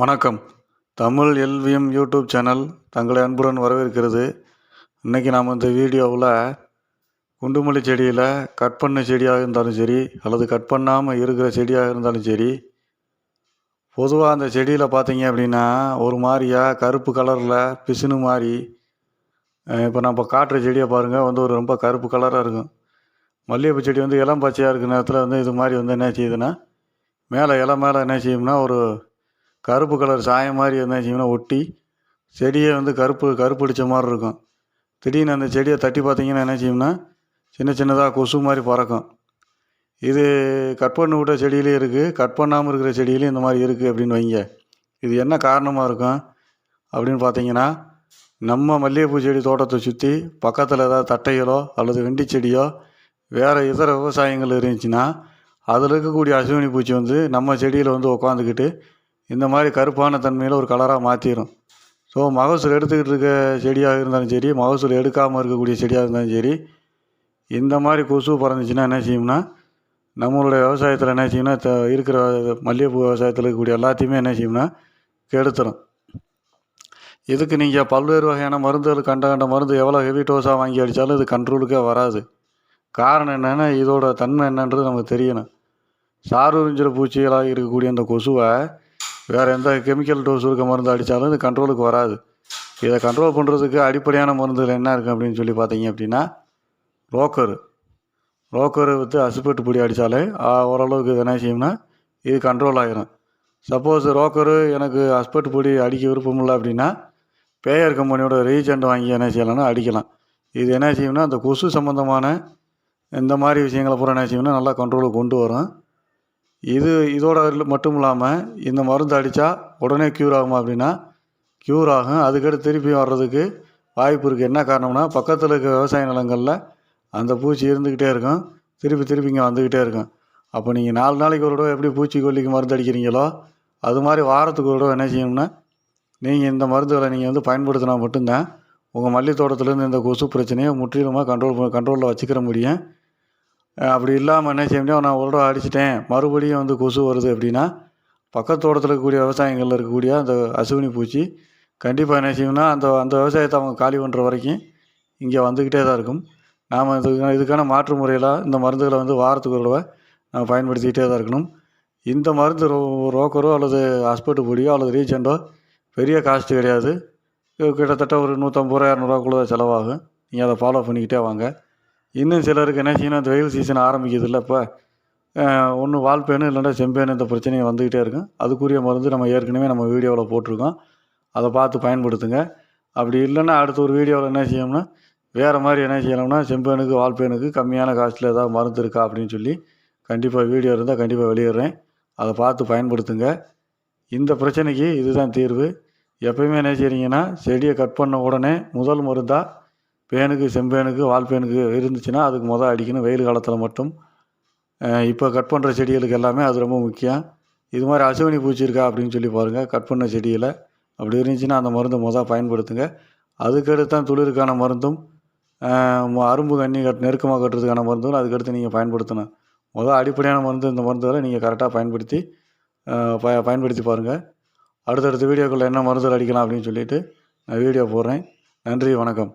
வணக்கம். Tamil LVM YouTube channel தங்களை அன்புடன் வரவேற்கிறது. இன்றைக்கி நாம் இந்த வீடியோவில் குண்டுமல்லி செடியில் கட் பண்ண செடியாக இருந்தாலும் சரி அல்லது கட் பண்ணாமல் இருக்கிற செடியாக இருந்தாலும் சரி பொதுவாக அந்த செடியில் பார்த்தீங்க அப்படின்னா ஒரு மாதிரியா கருப்பு கலரில் பிசுனு மாதிரி இப்போ நம்ம காட்டுற செடியை பாருங்கள் வந்து ஒரு ரொம்ப கருப்பு கலராக இருக்கும். மல்லிகைப்பூ செடி வந்து இளம் பச்சையாக இருக்கிற நேரத்தில் வந்து இது மாதிரி வந்து என்ன செய்யுதுன்னா மேலே இலை மேலே என்ன செய்யும்னா ஒரு கருப்பு கலர் சாயம் மாதிரி என்ன ஒட்டி செடியே வந்து கருப்பு கருப்பு மாதிரி இருக்கும். திடீர்னு அந்த செடியை தட்டி பார்த்தீங்கன்னா என்ன செய்யும்னா சின்ன சின்னதாக கொசு மாதிரி பறக்கும். இது கட் பண்ணி விட்ட செடியிலையும் இருக்குது கட் பண்ணாமல் இருக்கிற செடியிலையும் இந்த மாதிரி இருக்குது அப்படின்னு வைங்க. இது என்ன காரணமாக இருக்கும் அப்படின்னு பார்த்தீங்கன்னா நம்ம மல்லிகைப்பூ செடி தோட்டத்தை சுற்றி பக்கத்தில் ஏதாவது தட்டைகளோ அல்லது வெண்டி செடியோ வேறு இதர விவசாயங்கள் இருந்துச்சுன்னா அதில் இருக்கக்கூடிய அசுவினி பூச்சி வந்து நம்ம செடியில் வந்து உட்காந்துக்கிட்டு இந்த மாதிரி கருப்பான தன்மையில் ஒரு கலராக மாற்றிடும் ஸோ மகசூல் எடுத்துக்கிட்டு இருக்க செடியாக இருந்தாலும் சரி மகசூல் எடுக்காமல் இருக்கக்கூடிய செடியாக இருந்தாலும் சரி இந்த மாதிரி கொசு பறந்துச்சுன்னா என்ன செய்யும்னா நம்மளுடைய விவசாயத்தில் என்ன செய்யும்னா த இருக்கிற மல்லிகைப்பூ விவசாயத்தில் இருக்கக்கூடிய எல்லாத்தையுமே என்ன செய்யும்னா கெடுத்துடும் இதுக்கு நீங்கள் பல்வேறு வகையான மருந்துகள் கண்ட கண்ட மருந்து எவ்வளோ ஹெவி டோஸாக வாங்கி அடித்தாலும் இது கண்ட்ரோலுக்கே வராது. காரணம் என்னென்னா இதோட தன்மை என்னன்றது நமக்கு தெரியணும். சாறு பூச்சிகளாக இருக்கக்கூடிய அந்த கொசுவை வேறு எந்த கெமிக்கல் டோஸ் இருக்க மருந்து அடித்தாலும் இது கண்ட்ரோலுக்கு வராது. இதை கண்ட்ரோல் பண்ணுறதுக்கு அடிப்படையான மருந்துகள் என்ன இருக்குது அப்படின்னு சொல்லி பார்த்தீங்க அப்படின்னா ரோக்கரு ரோக்கரை விற்று அசுப்பட்டு பொடி அடித்தாலே ஓரளவுக்கு இது என்ன செய்யும்னா இது கண்ட்ரோல் ஆகிரும் சப்போஸ் ரோக்கரு எனக்கு அஸ்பெட்டு பொடி அடிக்க விருப்பம் இல்லை அப்படின்னா பேயர் கம்பெனியோட ரீஜெண்ட் வாங்கி என்ன செய்யலாம்னா அடிக்கலாம். இது என்ன செய்யும்னா அந்த கொசு சம்மந்தமான இந்த மாதிரி விஷயங்களை பூரா என்ன செய்யும்னா நல்லா கண்ட்ரோலுக்கு கொண்டு வரும். இது இதோட மட்டும் இல்லாமல் இந்த மருந்து அடித்தா உடனே க்யூர் ஆகுமா அப்படின்னா க்யூர் ஆகும். அதுக்கடுத்து திருப்பி வர்றதுக்கு வாய்ப்பு இருக்குது என்ன காரணம்னா பக்கத்தில் இருக்க விவசாய நிலங்களில் அந்த பூச்சி இருந்துக்கிட்டே இருக்கும். திருப்பி திருப்பி இங்கே வந்துக்கிட்டே இருக்கும். அப்போ நீங்கள் நாலு நாளைக்கு ஒரு தடவை எப்படி பூச்சிக்கொல்லிக்கு மருந்து அடிக்கிறீங்களோ அது மாதிரி வாரத்துக்கு ஒரு தடவை என்ன செய்யணும்னா நீங்கள் இந்த மருந்துகளை நீங்கள் வந்து பயன்படுத்தினா மட்டும்தான் உங்கள் மல்லி தோட்டத்துலேருந்து இந்த கொசு பிரச்சனையை முற்றிலுமாக கண்ட்ரோல் கண்ட்ரோலில் வச்சுக்கிற முடியும். அப்படி இல்லாமல் என்ன செய்ய முடியும் நான் ஒரு அடிச்சிட்டேன். மறுபடியும் வந்து கொசு வருது அப்படின்னா பக்கத்து தோட்டத்தில் இருக்கக்கூடிய விவசாயங்களில் இருக்கக்கூடிய அந்த அசுவினி பூச்சி கண்டிப்பாக என்ன செய்யணும்னா அந்த அந்த விவசாயத்தை அவங்க காலி பண்ணுற வரைக்கும் இங்கே வந்துக்கிட்டே தான் இருக்கும். நாம் இதுக்கான இதுக்கான மாற்று முறையில் இந்த மருந்துகளை வந்து வாரத்துக்கு ஒரு தடவை நம்ம பயன்படுத்திக்கிட்டே தான் இருக்கணும். இந்த மருந்து ரோ ரோக்கரோ அல்லது ஹாஸ்பிட்டல் பொடியோ அல்லது ரீஜெண்டோ பெரிய காஸ்ட்டு கிடையாது. கிட்டத்தட்ட ஒரு நூற்றம்பது ரூபா இரநூறுவாக்குள்ளே செலவாகும். நீங்கள் அதை ஃபாலோ பண்ணிக்கிட்டே வாங்க. இன்னும் சிலருக்கு என்ன செய்யணும்? இந்த வெயில் சீசன் ஆரம்பிக்குதுல்ல இப்போ ஒன்று வால்பேனு இல்லைன்னா செம்பேனு இந்த பிரச்சனையும் வந்துக்கிட்டே இருக்கும். அதுக்குரிய மருந்து நம்ம ஏற்கனவே நம்ம வீடியோவில் போட்டிருக்கோம். அதை பார்த்து பயன்படுத்துங்க. அப்படி இல்லைன்னா அடுத்த ஒரு வீடியோவில் என்ன செய்யணும்னா வேறு மாதிரி என்ன செய்யணும்னா செம்பேனுக்கு வால்பேனுக்கு கம்மியான காஸ்ட்டில் ஏதாவது மருந்து இருக்கா அப்படின்னு சொல்லி கண்டிப்பாக வீடியோ இருந்தால் கண்டிப்பாக வெளியிடுறேன். அதை பார்த்து பயன்படுத்துங்க. இந்த பிரச்சனைக்கு இதுதான் தீர்வு. எப்பயுமே என்ன செய்கிறீங்கன்னா செடியை கட் பண்ண உடனே முதல் மருந்தாக பேனுக்கு செம்பேனுக்கு வால்பேனுக்கு இருந்துச்சுன்னா அதுக்கு மொதல் அடிக்கணும். வெயில் காலத்தில் மட்டும். இப்போ கட் பண்ணுற செடிகளுக்கு எல்லாமே அது ரொம்ப முக்கியம். இது மாதிரி அசுவினி பூச்சி இருக்கா அப்படின்னு சொல்லி பாருங்கள் கட் பண்ண செடியில் அப்படி இருந்துச்சுன்னா அந்த மருந்தை மொதல் பயன்படுத்துங்க. அதுக்கடுத்து தான் துளிருக்கான மருந்தும் அரும்பு கண்ணி கட் நெருக்கமாக கட்டுறதுக்கான மருந்தும் அதுக்கடுத்து நீங்கள் பயன்படுத்தணும். மொதல் அடிப்படையான மருந்து இந்த மருந்துகளை நீங்கள் கரெக்டாக பயன்படுத்தி ப பயன்படுத்தி பாருங்கள் அடுத்தடுத்த வீடியோக்குள்ளே என்ன மருந்துகள் அடிக்கலாம் அப்படின்னு சொல்லிவிட்டு நான் வீடியோ போடுறேன். நன்றி வணக்கம்.